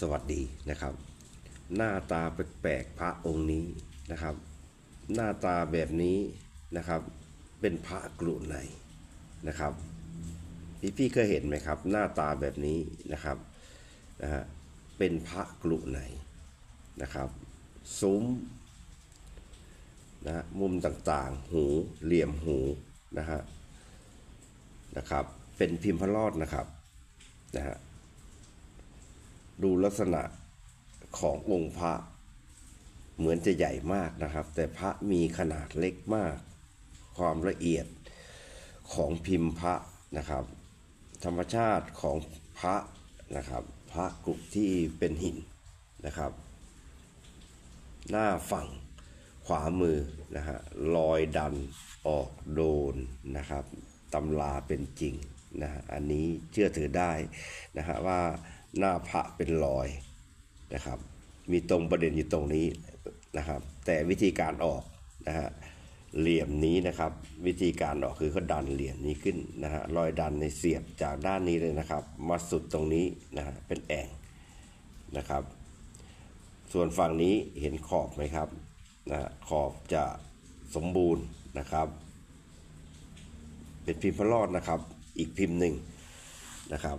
สวัสดีนะครับ หน้าตาแปลกๆพระองค์นี้นะครับ หน้าตาแบบนี้นะครับ เป็นพระกลุ่ไหนนะครับพี่พี่เคยเห็นไหมครับ หน้าตาแบบนี้นะครับนะฮะเป็นพระกลุ่ไหนนะครับซุ้มนะฮะมุมต่างๆ หูเหลี่ยมหูนะฮะนะครับ เป็นพิมพ์พระรอดนะครับนะฮะ ดูลักษณะขององค์พระ เหมือนจะใหญ่มากนะครับ แต่พระมีขนาดเล็กมาก ความละเอียดของพิมพ์พระนะครับ ธรรมชาติของพระนะครับ พระกรุที่เป็นหินนะครับ หน้าฝั่งขวามือนะฮะรอยดันออกโดนนะครับตำราเป็นจริงนะฮะอันนี้เชื่อถือได้นะฮะว่า หน้าพระเป็นรอยนะครับ มีตรงประเด็นอยู่ตรงนี้นะครับ แต่วิธีการออกนะฮะเหลี่ยมนี้นะครับ วิธีการออกคือเขาดันเหลี่ยมนี้ขึ้นนะฮะรอยดันในเสียบจากด้านนี้เลยนะครับ มาสุดตรงนี้นะฮะเป็นแอ่งนะครับ ส่วนฝั่งนี้เห็นขอบไหมครับนะขอบจะสมบูรณ์นะครับ เป็นพิมพ์พระรอดนะครับ อีกพิมพ์หนึ่งนะครับ